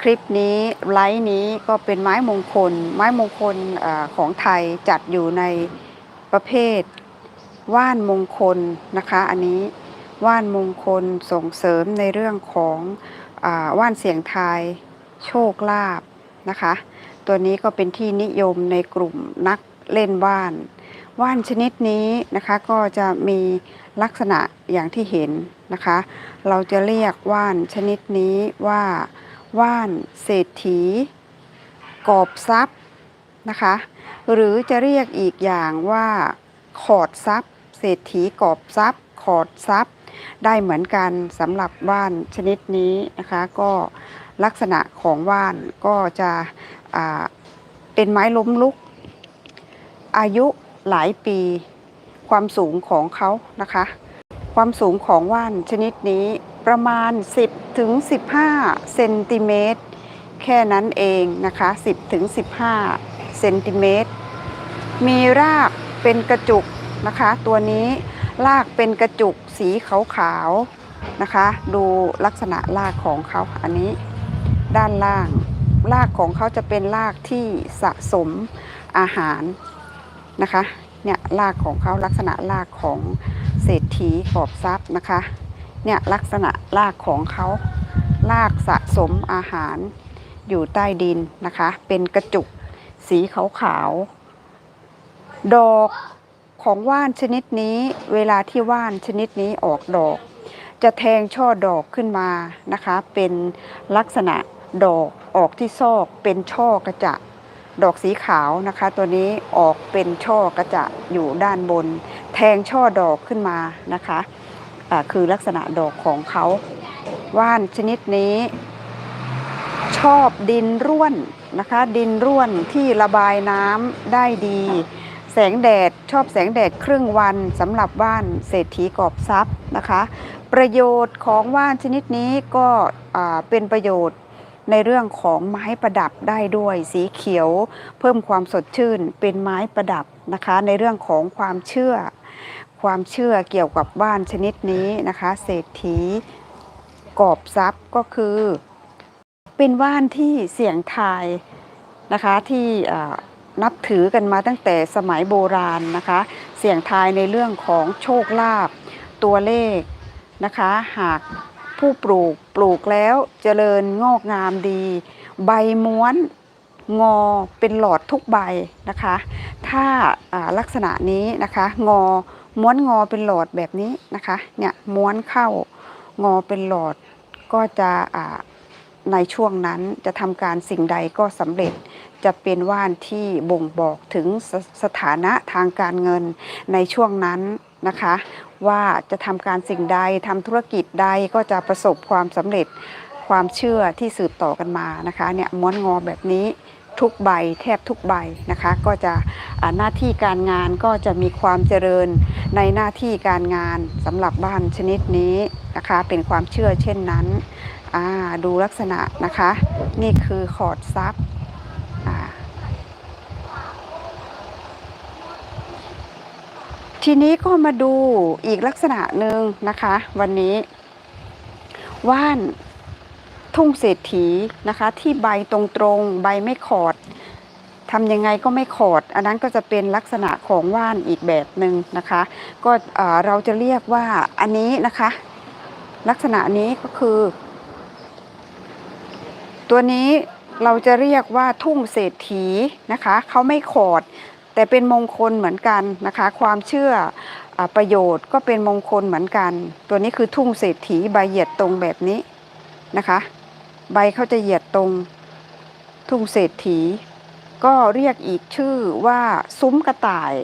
คลิปนี้ไลฟ์นี้ก็เป็นไม้มงคล ไม้มงคลอของไทยจัดอยู่ในประเภท ว่านมงคลนะคะ อันนี้ว่านมงคลส่งเสริมในเรื่องของอว่านเสียงทายโชคลาภนะคะ ตัวนี้ก็เป็นที่นิยมในกลุ่มนักเล่นว่าน ว่านชนิดนี้นะคะก็จะมีลักษณะอย่างที่เห็นนะคะ เราจะเรียกว่านชนิดนี้ว่า ว่าน เศรษฐี กอบทรัพย์นะคะ หรือจะเรียกอีกอย่างว่าขอดทรัพย์ เศรษฐีกอบทรัพย์ ขอดทรัพย์ ได้เหมือนกันสำหรับว่านชนิดนี้นะคะ ก็ลักษณะของว่านก็จะเป็นไม้ล้มลุก อายุหลายปี ความสูงของเขานะคะ ความสูงของว่านชนิดนี้ ประมาณ 10ถึง15เซนติเมตรแค่นั้นเองนะคะ 10ถึง15เซนติเมตรมีรากเป็นกระจุกนะคะ ตัวนี้รากเป็นกระจุกสีขาวๆนะคะ ดูลักษณะรากของเขาอันนี้ ด้านล่างรากของเขาจะเป็นรากที่สะสมอาหารนะคะเนี่ยรากของเขาลักษณะรากของเศรษฐีขอบทรัพย์นะคะ เนี่ยลักษณะรากของเขารากสะสมอาหารอยู่ใต้ดินนะคะ เป็นกระจุกสีขาวๆดอกของว่านชนิดนี้เวลาที่ว่านชนิดนี้ออกดอก จะแทงช่อดอกขึ้นมานะคะ เป็นลักษณะดอกออกที่ซอกเป็นช่อกระจะดอกสีขาวนะคะ ตัวนี้ออกเป็นช่อกระจะอยู่ด้านบน แทงช่อดอกขึ้นมานะคะะ คือลักษณะดอกของเขาว่านชนิดนี้ ชอบดินร่วนนะคะ ดินร่วนที่ระบายน้ำได้ดี แสงแดดชอบแสงแดดครึ่งวันสำหรับว่านเศรษฐีกอบทรัพย์นะคะ ประโยชน์ของว่านชนิดนี้ก็เป็นประโยชน์ในเรื่องของไม้ประดับได้ด้วยสีเขียว เพิ่มความสดชื่นเป็นไม้ประดับนะคะ ในเรื่องของความเชื่อ ความเชื่อเกี่ยวกับว่านชนิดนี้นะคะ เศรษฐีกอบทรัพย์ก็คือ เป็นว่านที่เสี่ยงทายนะคะที่นับถือกันมาตั้งแต่สมัยโบราณนะคะ เสี่ยงทายในเรื่องของโชคลาภตัวเลขนะคะ หากผู้ปลูกปลูกแล้วเจริญงอกงามดี ใบม้วน งอเป็นหลอดทุกใบนะคะ ถ้าาลักษณะนี้นะคะ งอม้วนงอเป็นหลอดแบบนี้นะคะเนี่ยม้วนเข้างอเป็นหลอดก็จะในช่วงนั้นจะทำการสิ่งใดก็สำเร็จจะเป็นว่านที่บ่งบอกถึงสสถานะทางการเงินในช่วงนั้นนะคะ ว่าจะทำการสิ่งใดทำธุรกิจใดก็จะประสบความสำเร็จความเชื่อที่สืบต่อกันมานะคะเนี่ยม้วนงอแบบนี้ ทุกใบแทบทุกใบนะคะ ก็จะหน้าที่การงานก็จะมีความเจริญในหน้าที่การงานสำหรับบ้านชนิดนี้นะคะ เป็นความเชื่อเช่นนั้นดูลักษณะนะคะ นี่คือขอดซับทีนี้ก็มาดูอีกลักษณะหนึ่งนะคะ วันนี้ว่าน ทุ่งเศรษฐีนะคะ ที่ใบตรงๆใบไม่ขอดทำยังไงก็ไม่ขอด อันนั้นก็จะเป็นลักษณะของว่านอีกแบบหนึ่งนะคะ ก็เอ่อเราจะเรียกว่าอันนี้นะคะ ลักษณะนี้ก็คือ ตัวนี้เราจะเรียกว่าทุ่งเศรษฐีนะคะเขาไม่ขอด แต่เป็นมงคลเหมือนกันนะคะ ความเชื่ออประโยชน์ก็เป็นมงคลเหมือนกัน ตัวนี้คือทุ่งเศรษฐีใบเหยียดตรงแบบนี้นะคะ ใบเขาจะเหยียดตรง ทุ่งเศรษฐี ก็เรียกอีกชื่อว่าซุ้มกระต่าย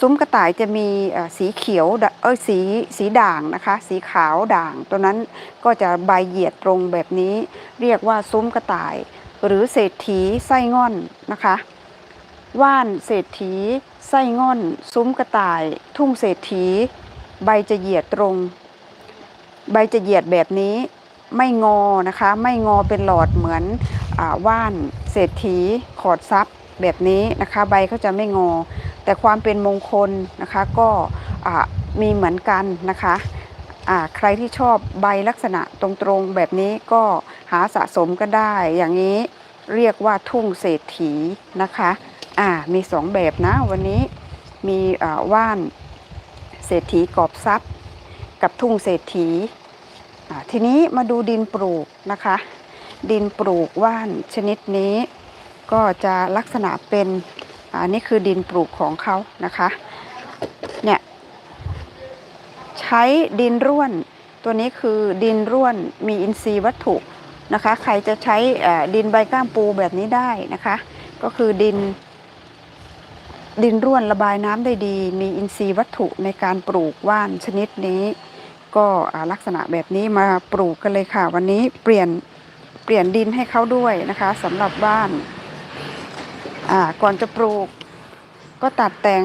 ซุ้มกระต่ายจะมีสีเขียวเอ้ยสีสีด่างนะคะ สีขาวด่าง ตัวนั้นก็จะใบเหยียดตรงแบบนี้ เรียกว่าซุ้มกระต่าย หรือเศรษฐีไส้ง่อนนะคะว่านเศรษฐี ไส้ง่อน ซุ้มกระต่าย ทุ่งเศรษฐี ใบจะเหยียดตรง ใบจะเหยียดแบบนี้ ไม่งอนะคะ ไม่งอเป็นหลอดเหมือนอว่านเศรษฐีขอดซับแบบนี้นะคะ ใบเขาจะไม่งอ แต่ความเป็นมงคลนะคะก็มีเหมือนกันนะคะใครที่ชอบใบลักษณะตรงๆแบบนี้ก็หาสะสมก็ได้ อย่างนี้เรียกว่าทุ่งเศรษฐีนะคะอ่ามีสองแบบนะวันนี้มีว่านเศรษฐีกอบทรัพย์ กับทุ่งเศรษฐี ทีนี้มาดูดินปลูกนะคะ ดินปลูกว่านชนิดนี้ก็จะลักษณะเป็นอันนี้คือดินปลูกของเขานะคะเนี่ยใช้ดินร่วนตัวนี้คือดินร่วนมีอินทรีย์วัตถุนะคะ ใครจะใช้ดินใบก้ามปูแบบนี้ได้นะคะ ก็คือดิน ดินร่วนระบายน้ำได้ดี มีอินทรีย์วัตถุในการปลูกว่านชนิดนี้ ก็ลักษณะแบบนี้มาปลูกกันเลยค่ะ วันนี้เปลี่ยนเปลี่ยนดินให้เขาด้วยนะคะสำหรับบ้านก่อนจะปลูก ก็ตัดแต่ง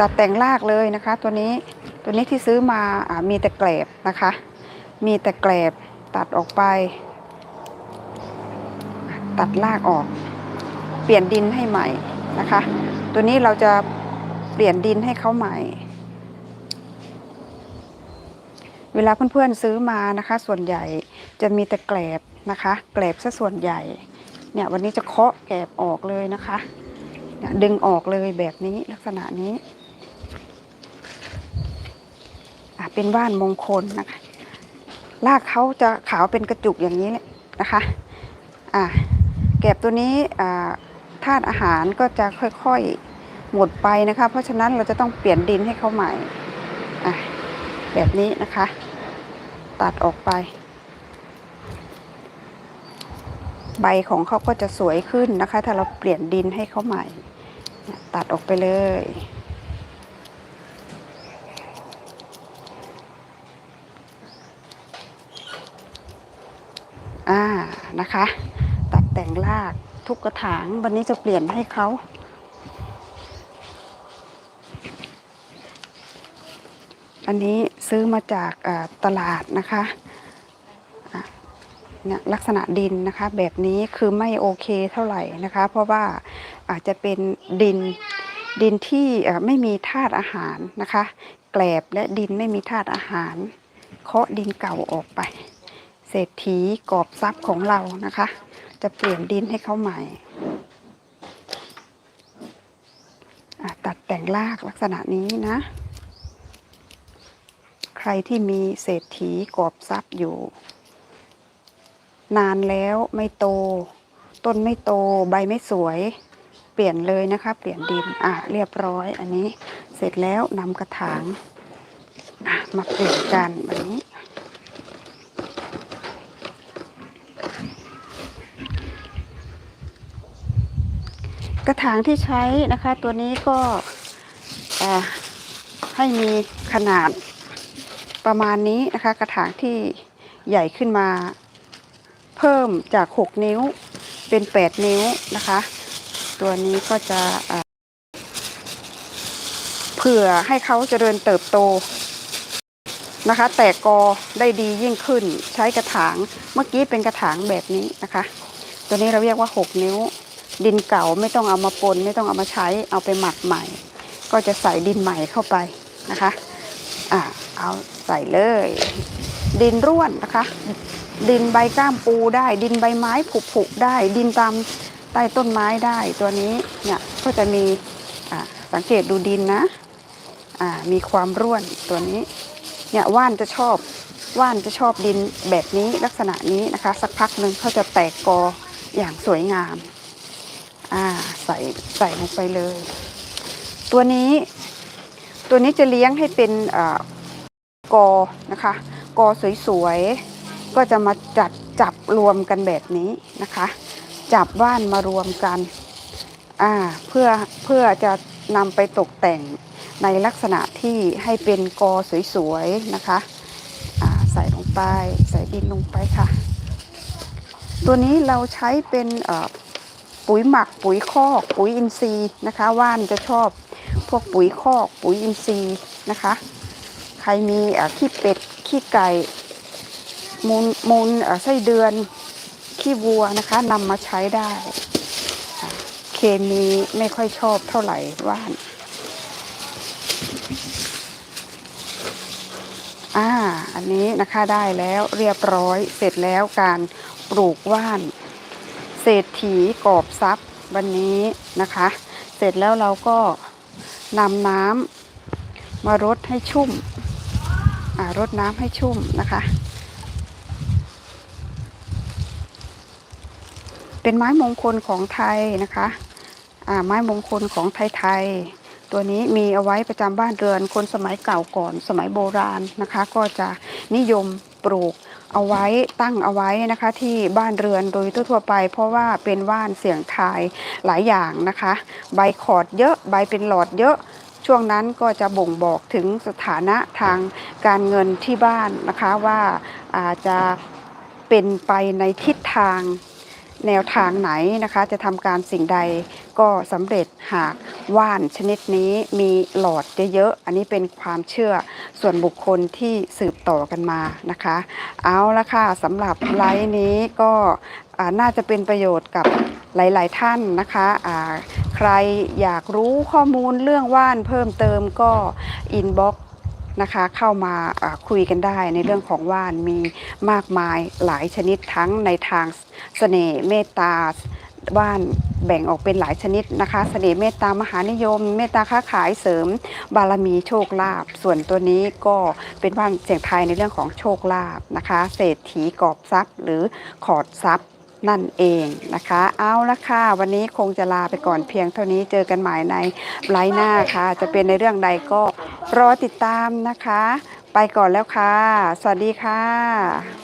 ตัดแต่งรากเลยนะคะ ตัวนี้ตัวนี้ที่ซื้อมาอ่ามีแต่แกลบนะคะ มีแต่แกลบตัดออกไป ตัดรากออก เปลี่ยนดินให้ใหม่นะคะ ตัวนี้เราจะเปลี่ยนดินให้เขาใหม่ เวลาเพื่อนๆซื้อมานะคะ ส่วนใหญ่จะมีแต่แกลบนะคะ แกลบซะส่วนใหญ่ เนี่ยวันนี้จะเคาะแกลบออกเลยนะคะเนี่ยดึงออกเลยแบบนี้ลักษณะนี้อะเป็นว่านมงคลนะคะรากเขาจะขาวเป็นกระจุกอย่างนี้เลยนะคะอะแกลบตัวนี้อ่าธาตุอาหารก็จะค่อยๆหมดไปนะคะ เพราะฉะนั้นเราจะต้องเปลี่ยนดินให้เขาใหม่ แบบนี้นะคะ ตัดออกไป ใบของเขาก็จะสวยขึ้นนะคะ ถ้าเราเปลี่ยนดินให้เขาใหม่ ตัดออกไปเลย อ่านะคะ ตัดแต่งรากทุกกระถางวันนี้จะเปลี่ยนให้เขา อันนี้ซื้อมาจากตลาดนะคะเนี่ยลักษณะดินนะคะแบบนี้คือไม่โอเคเท่าไหร่นะคะ เพราะว่าอาจจะเป็นดินดินที่ไม่มีธาตุอาหารนะคะ แกลบและดินไม่มีธาตุอาหาร เคาะดินเก่าออกไป เศรษฐีกอบทรัพย์ของเรานะคะ จะเปลี่ยนดินให้เขาใหม่ตัดแต่งรากลักษณะนี้นะ ใครที่มีเศรษฐีกอบทรัพย์อยู่ นานแล้วไม่โต ต้นไม่โตใบไม่สวย เปลี่ยนเลยนะคะ เปลี่ยนดินอะเรียบร้อยอันนี้เสร็จแล้วนำกระถางมาเปลี่ยนกันแบบนี้กระถางที่ใช้นะคะตัวนี้ก็ให้มีขนาด ประมาณนี้นะคะ กระถางที่ใหญ่ขึ้นมา เพิ่มจาก 6 นิ้วเป็น 8 นิ้วนะคะ ตัวนี้ก็จะเผื่อให้เขาเจริญเติบโตนะคะ แตกกอได้ดียิ่งขึ้นใช้กระถางเมื่อกี้เป็นกระถางแบบนี้นะคะ ตัวนี้เราเรียกว่า 6 นิ้ว ดินเก่าไม่ต้องเอามาปนไม่ต้องเอามาใช้เอาไปหมักใหม่ ก็จะใส่ดินใหม่เข้าไปนะคะ อ่า เอาใส่เลย ดินร่วนนะคะ ดินใบก้ามปูได้ ดินใบไม้ผุผุได้ ดินตามใต้ต้นไม้ได้ตัวนี้เนี่ยก็จะมีอ่าสังเกตดูดินนะอ่ามีความร่วนตัวนี้เนี่ยว่านจะชอบว่านจะชอบดินแบบนี้ลักษณะนี้นะคะ สักพักหนึ่งเขาจะแตกกออย่างสวยงามอ่าใส่ใส่ลงไปเลย ตัวนี้ตัวนี้จะเลี้ยงให้เป็นอ่อ กอนะคะ กอสวยๆ ก็จะมาจัดจับรวมกันแบบนี้นะคะ จับว่านมารวมกันอ่าเพื่อเพื่อจะนำไปตกแต่งในลักษณะที่ให้เป็นกอสวยๆนะคะอ่าใส่ลงไปใส่ดินลงไปค่ะ ตัวนี้เราใช้เป็นปุ๋ยหมักปุ๋ยคอกปุ๋ยอินทรีย์นะคะ ว่านจะชอบพวกปุ๋ยคอกปุ๋ยอินทรีย์นะคะ ใครมีขี้เป็ด ขี้ไก่ มูลมูลไส้เดือน ขี้วัวนะคะนำมาใช้ได้ เคมีไม่ค่อยชอบเท่าไหร่ว่านอ่า อันนี้นะคะได้แล้วเรียบร้อยเสร็จแล้วการปลูกว่านเศรษฐีกอบทรัพย์วันนี้นะคะ เสร็จแล้วเราก็นำน้ำมารดให้ชุ่ม รดน้ำให้ชุ่มนะคะ เป็นไม้มงคลของไทยนะคะอ่าไม้มงคลของไทยๆตัวนี้มีเอาไว้ประจำบ้านเรือนคนสมัยเก่าก่อนสมัยโบราณนะคะ ก็จะนิยมปลูกเอาไว้ตั้งเอาไว้นะคะ ที่บ้านเรือนโดยทั่วๆไป เพราะว่าเป็นว่านเสียงทายหลายอย่างนะคะ ใบขอดเยอะใบเป็นหลอดเยอะ ช่วงนั้นก็จะบ่งบอกถึงสถานะทางการเงินที่บ้านนะคะว่าอาจจะเป็นไปในทิศทางแนวทางไหนนะคะ จะทำการสิ่งใดก็สำเร็จหากว่านชนิดนี้มีหลอดเยอะๆ อันนี้เป็นความเชื่อส่วนบุคคลที่สืบต่อกันมานะคะ เอาละค่ะสำหรับไลฟ์นี้ก็น่าจะเป็นประโยชน์กับ หลาย ๆ ท่านนะคะใครอยากรู้ข้อมูลเรื่องว่านเพิ่มเติมก็อินบ็อกนะคะเข้ามาคุยกันได้ในเรื่องของว่านมีมากมายหลายชนิดทั้งในทางเสน่ห์เมตตาว่านแบ่งออกเป็นหลายชนิดนะคะเสน่ห์เมตตามหานิยม เมตตาค้าขายเสริม บารมีโชคลาภส่วนตัวนี้ก็เป็นว่านเสียงไทยในเรื่องของโชคลาภนะคะ เศรษฐีกอบทรัพย์หรือขอดทรัพย์ นั่นเองนะคะ เอาละค่ะ วันนี้คงจะลาไปก่อนเพียงเท่านี้เจอกันใหม่ในไลน์หน้าค่ะ จะเป็นในเรื่องใดก็รอติดตามนะคะ ไปก่อนแล้วค่ะ สวัสดีค่ะ